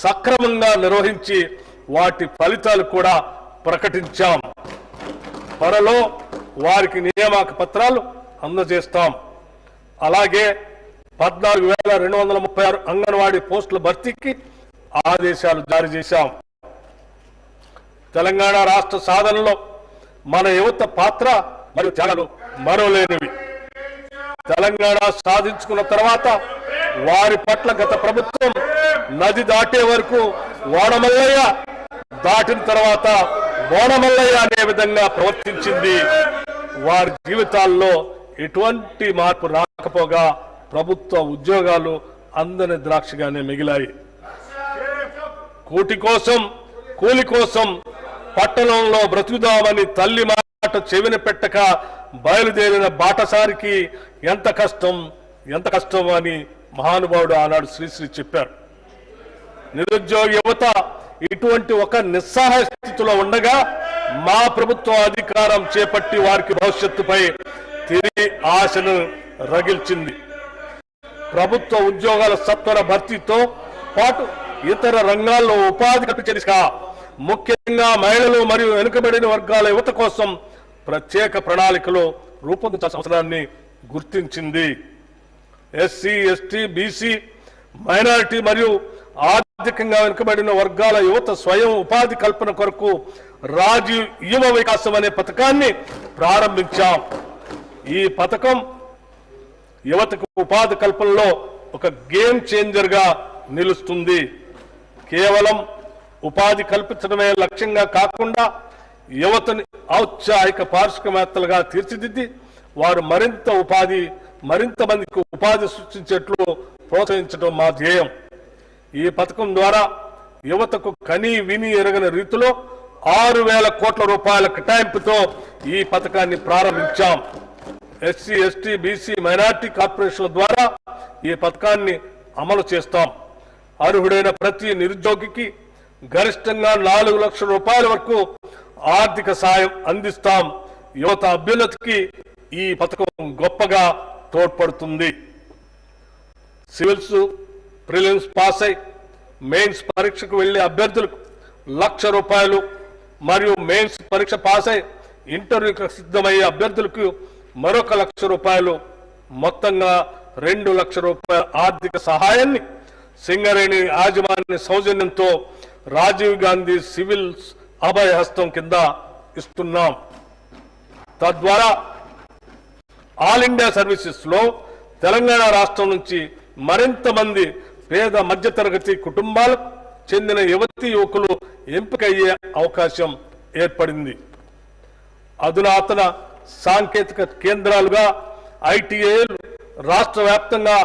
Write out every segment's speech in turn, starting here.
సక్రమంగా నిర్వహించి వాటి ఫలితాలు కూడా ప్రకటించాం. త్వరలో వారికి నియామక పత్రాలు అందజేస్తాం. అలాగే పద్నాలుగు వేల రెండు వందల ముప్పై ఆరు అంగన్వాడీ పోస్టుల భర్తీకి ఆదేశాలు జారీ చేశాం. తెలంగాణ రాష్ట్ర సాధనలో మన యువత పాత్ర మరియు త్యాగాలు మరోలేనివి తెలంగాణ సాధించుకున్న తర్వాత వారి పట్ల గత ప్రభుత్వం నది దాటే వరకు ఓడమల్లయ్య దాటిన తర్వాత ఓడమల్లయ్య అనే విధంగా ప్రవర్తించింది. వారి జీవితాల్లో ఎటువంటి మార్పు రాకపోగా ప్రభుత్వ ఉద్యోగాలు అందని ద్రాక్షగానే మిగిలాయి. కూటి కోసం కూలి కోసం పట్టణంలో బ్రతుకుదామని తల్లి మాట చెవిన పెట్టక బయలుదేరిన బాటసారికి ఎంత కష్టం ఎంత కష్టం అని మహానుభావుడు ఆనాడు శ్రీశ్రీ చెప్పారు. నిరుద్యోగ యువత ఇటువంటి ఒక నిస్సహాయ స్థితిలో ఉండగా మా ప్రభుత్వం అధికారం చేపట్టి వారికి భవిష్యత్తుపై తిరిగి ఆశను రగిల్చింది. ప్రభుత్వ ఉద్యోగాల సత్వర భర్తీతో పాటు ఇతర రంగాల్లో ఉపాధి కల్పించే ముఖ్యంగా మహిళలు మరియు వెనుకబడిన వర్గాల యువత కోసం ప్రత్యేక ప్రణాళికలు రూపొందించాల్సిన అవసరాన్ని గుర్తించింది. ఎస్సీ ఎస్టీ బీసీ మైనారిటీ మరియు ఆర్థికంగా వెనుకబడిన వర్గాల యువత స్వయం ఉపాధి కల్పన కొరకు రాజీవ్ యువ వికాసం అనే పథకాన్ని ప్రారంభించాం. ఈ పథకం యువతకు ఉపాధి కల్పనలో ఒక గేమ్ చేంజర్గా నిలుస్తుంది. కేవలం ఉపాధి కల్పించడమే లక్ష్యంగా కాకుండా యువతని ఔత్సాహిక పారిశ్రామికవేత్తలుగా తీర్చిదిద్ది వారు మరింత ఉపాధి మరింత మందికి ఉపాధి సృష్టించేట్లు ప్రోత్సహించడం మా ధ్యేయం. ఈ పథకం ద్వారా యువతకు కని విని ఎరగని రీతిలో ఆరు వేల కోట్ల రూపాయల కేటాయింపుతో ఈ పథకాన్ని ప్రారంభించాం. ఎస్సీ ఎస్టీ బీసీ మైనార్టీ కార్పొరేషన్ల ద్వారా ఈ పథకాన్ని అమలు చేస్తాం. అర్హుడైన ప్రతి నిరుద్యోగికి గరిష్టంగా నాలుగు లక్షల రూపాయల వరకు ఆర్థిక సాయం అందిస్తాం. యువత అభ్యున్నతికి ఈ పథకం గొప్పగా తోడ్పడుతుంది. సివిల్స్ ప్రిలిమ్స్ పాస్ అయి మెయిన్స్ పరీక్షకు వెళ్ళే అభ్యర్థులకు లక్ష రూపాయలు మరియు మెయిన్స్ పరీక్ష పాస్ అయి ఇంటర్వ్యూకి సిద్ధమయ్యే అభ్యర్థులకు మరొక లక్ష రూపాయలు మొత్తంగా రెండు లక్ష రూపాయల ఆర్థిక సహాయాన్ని సింగరేణి యాజమాన్య సౌజన్యంతో రాజీవ్ గాంధీ సివిల్స్ అభయ హస్తం కింద ఇస్తున్నాం. తద్వారా ఆల్ ఇండియా సర్వీసెస్లో తెలంగాణ రాష్ట్రం నుంచి మరింత మంది పేద మధ్యతరగతి కుటుంబాలకు చెందిన యువతి యువకులు ఎంపికయ్యే అవకాశం ఏర్పడింది. అధునాతన సాంకేతిక కేంద్రాలుగా ఐటీఏలు రాష్ట్ర వ్యాప్తంగా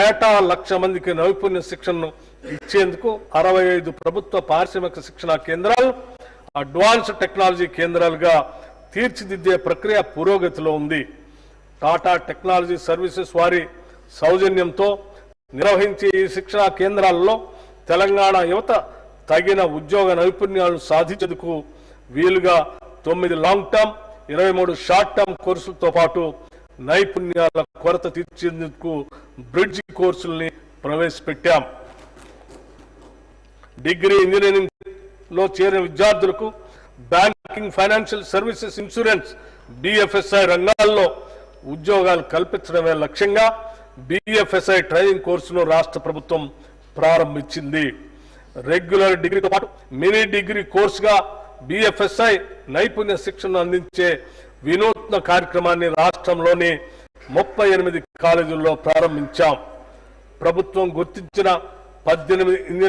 ఏటా లక్ష మందికి నైపుణ్య శిక్షణను ఇచ్చేందుకు అరవై ఐదు ప్రభుత్వ పారిశ్రామిక శిక్షణ కేంద్రాలు అడ్వాన్స్డ్ టెక్నాలజీ కేంద్రాలుగా తీర్చిదిద్దే ప్రక్రియ పురోగతిలో ఉంది. టాటా టెక్నాలజీ సర్వీసెస్ వారి సౌజన్యంతో నిర్వహించే ఈ శిక్షణా కేంద్రాల్లో తెలంగాణ యువత తగిన ఉద్యోగ నైపుణ్యాలను సాధించేందుకు వీలుగా తొమ్మిది లాంగ్ టర్మ్ ఇరవై మూడు షార్ట్ టర్మ్ కోర్సులతో పాటు నైపుణ్యాల కొరత తీర్చేందుకు బ్రిడ్జ్ కోర్సుల్ని ప్రవేశపెట్టాం. డిగ్రీ ఇంజనీరింగ్లో చేరిన విద్యార్థులకు banking financial services insurance DFSI రంగాల్లో ఉద్యోగాలు కల్పించడమే లక్ష్యంగా బిఎఫ్ఎస్ఐ ట్రైనింగ్ కోర్సును రాష్ట్ర ప్రభుత్వం ప్రారంభించింది. రెగ్యులర్ డిగ్రీతో పాటు మినీ డిగ్రీ కోర్సుగా బిఎఫ్ఎస్ఐ నైపుణ్య శిక్షణ అందించే వినూత్న కార్యక్రమాన్ని రాష్ట్రంలోని ముప్పై ఎనిమిది కాలేజీల్లో ప్రారంభించాం. ప్రభుత్వం గుర్తించిన పద్దెనిమిది